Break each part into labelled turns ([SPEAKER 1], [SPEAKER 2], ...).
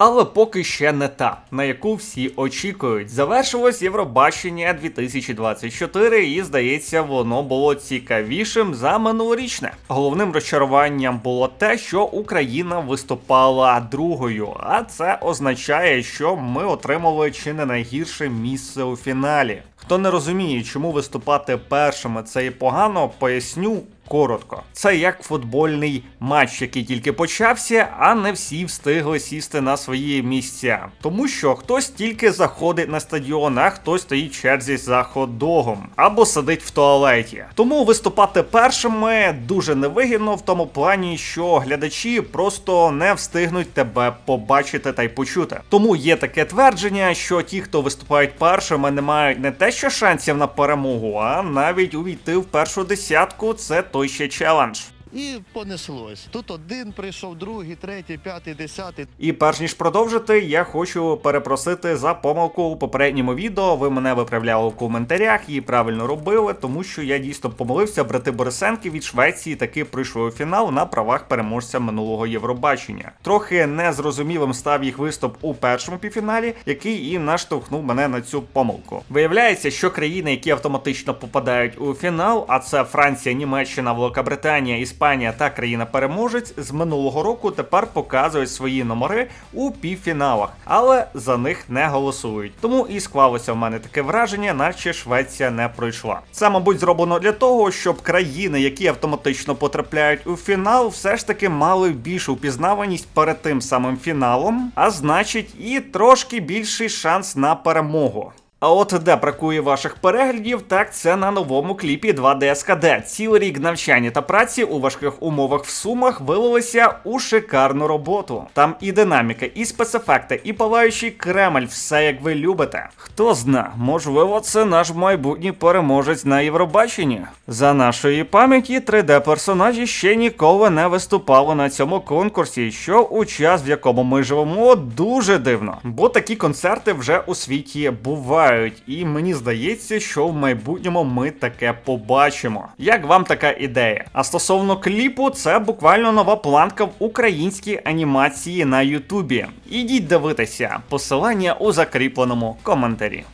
[SPEAKER 1] але поки ще не та, на яку всі очікують. Завершилось Євробачення 2024, і здається, воно було цікавішим за минулорічне. Головним розчаруванням було те, що Україна виступала другою, а це означає, що ми отримали чи не найгірше місце у фіналі. Хто не розуміє, чому виступати першими це і погано, поясню коротко. Це як футбольний матч, який тільки почався, а не всі встигли сісти на свої місця. Тому що хтось тільки заходить на стадіон, а хтось стоїть черзі за хот-догом або сидить в туалеті. Тому виступати першими дуже невигідно в тому плані, що глядачі просто не встигнуть тебе побачити та й почути. Тому є таке твердження, що ті, хто виступають першими, не мають не те, що шансів на перемогу, а навіть увійти в першу десятку це той ще.
[SPEAKER 2] І понеслось. Тут один прийшов, другий, третій, п'ятий, десятий.
[SPEAKER 1] І перш ніж продовжити, я хочу перепросити за помилку у попередньому відео. Ви мене виправляли в коментарях і правильно робили, тому що я дійсно помилився. Брати Борисенки від Швеції таки прийшли у фінал на правах переможця минулого Євробачення. Трохи незрозумілим став їх виступ у першому півфіналі, який і наштовхнув мене на цю помилку. Виявляється, що країни, які автоматично попадають у фінал, а це Франція, Німеччина, Великобританія, Іспанія та країна-переможець, з минулого року тепер показують свої номери у півфіналах, але за них не голосують. Тому і склалося в мене таке враження, наче Швеція не пройшла. Це, мабуть, зроблено для того, щоб країни, які автоматично потрапляють у фінал, все ж таки мали більшу впізнаваність перед тим самим фіналом, а значить, і трошки більший шанс на перемогу. А от де бракує ваших переглядів, так це на новому кліпі 2D СКД. Цілий рік навчання та праці у важких умовах в сумах вилилися у шикарну роботу. Там і динаміка, і спецефекти, і палаючий Кремль, все як ви любите. Хто зна, можливо, це наш майбутній переможець на Євробаченні. За нашої пам'яті 3D-персонажі ще ніколи не виступали на цьому конкурсі, що у час, в якому ми живемо, дуже дивно. Бо такі концерти вже у світі бувають, і мені здається, що в майбутньому ми таке побачимо. Як вам така ідея? А стосовно кліпу, це буквально нова планка в українській анімації на Ютубі. Ідіть дивитися, посилання у закріпленому коментарі.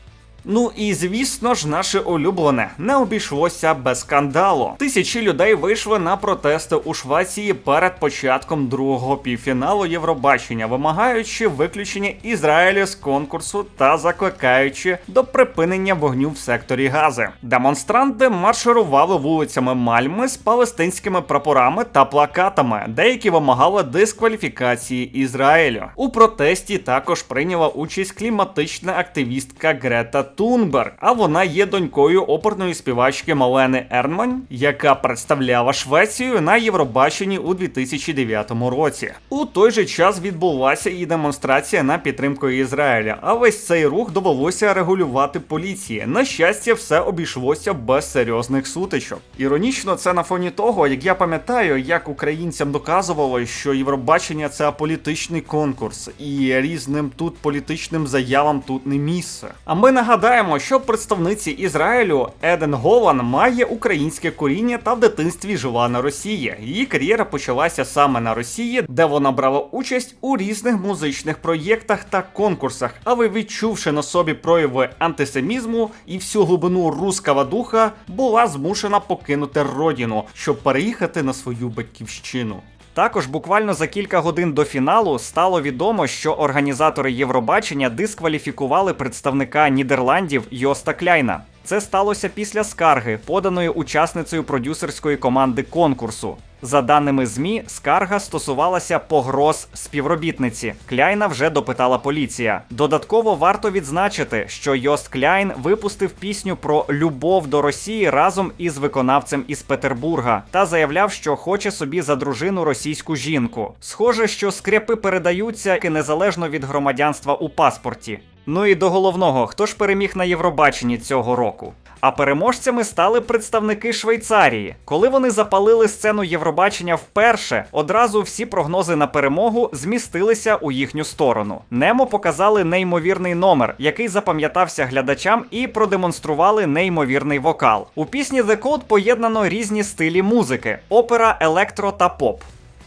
[SPEAKER 1] Ну і звісно ж, наше улюблене не обійшлося без скандалу. Тисячі людей вийшли на протести у Швеції перед початком другого півфіналу Євробачення, вимагаючи виключення Ізраїлю з конкурсу та закликаючи до припинення вогню в секторі Гази. Демонстранти марширували вулицями Мальми з палестинськими прапорами та плакатами. Деякі вимагали дискваліфікації Ізраїлю. У протесті також прийняла участь кліматична активістка Грета Тунберг, а вона є донькою оперної співачки Малени Ернман, яка представляла Швецію на Євробаченні у 2009 році. У той же час відбулася і демонстрація на підтримку Ізраїля. А весь цей рух довелося регулювати поліції. На щастя, все обійшлося без серйозних сутичок. Іронічно, це на фоні того, як я пам'ятаю, як українцям доказувало, що Євробачення це політичний конкурс, і різним тут політичним заявам тут не місце. А ми нагадаємо, що представниці Ізраїлю Еден Голан має українське коріння та в дитинстві жила на Росії. Її кар'єра почалася саме на Росії, де вона брала участь у різних музичних проєктах та конкурсах. Але відчувши на собі прояви антисемізму і всю глибину руского духа, була змушена покинути родину, щоб переїхати на свою батьківщину. Також буквально за кілька годин до фіналу стало відомо, що організатори Євробачення дискваліфікували представника Нідерландів Йоста Кляйна. Це сталося після скарги, поданої учасницею продюсерської команди конкурсу. За даними ЗМІ, скарга стосувалася погроз співробітниці. Кляйна вже допитала поліція. Додатково варто відзначити, що Йост Кляйн випустив пісню про любов до Росії разом із виконавцем із Петербурга та заявляв, що хоче собі за дружину російську жінку. Схоже, що скрепи передаються і незалежно від громадянства у паспорті. Ну і до головного, хто ж переміг на Євробаченні цього року? А переможцями стали представники Швейцарії. Коли вони запалили сцену Євробачення вперше, одразу всі прогнози на перемогу змістилися у їхню сторону. Немо показали неймовірний номер, який запам'ятався глядачам, і продемонстрували неймовірний вокал. У пісні The Code поєднано різні стилі музики: опера, електро та поп.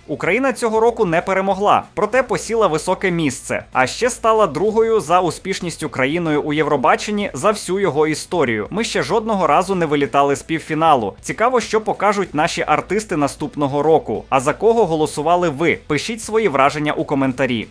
[SPEAKER 1] Україна цього року не перемогла, проте посіла високе місце, а ще стала другою за успішністю країною у Євробаченні за всю його історію. Ми ще жодного разу не вилітали з півфіналу. Цікаво, що покажуть наші артисти наступного року. А за кого голосували ви? Пишіть свої враження у коментарі.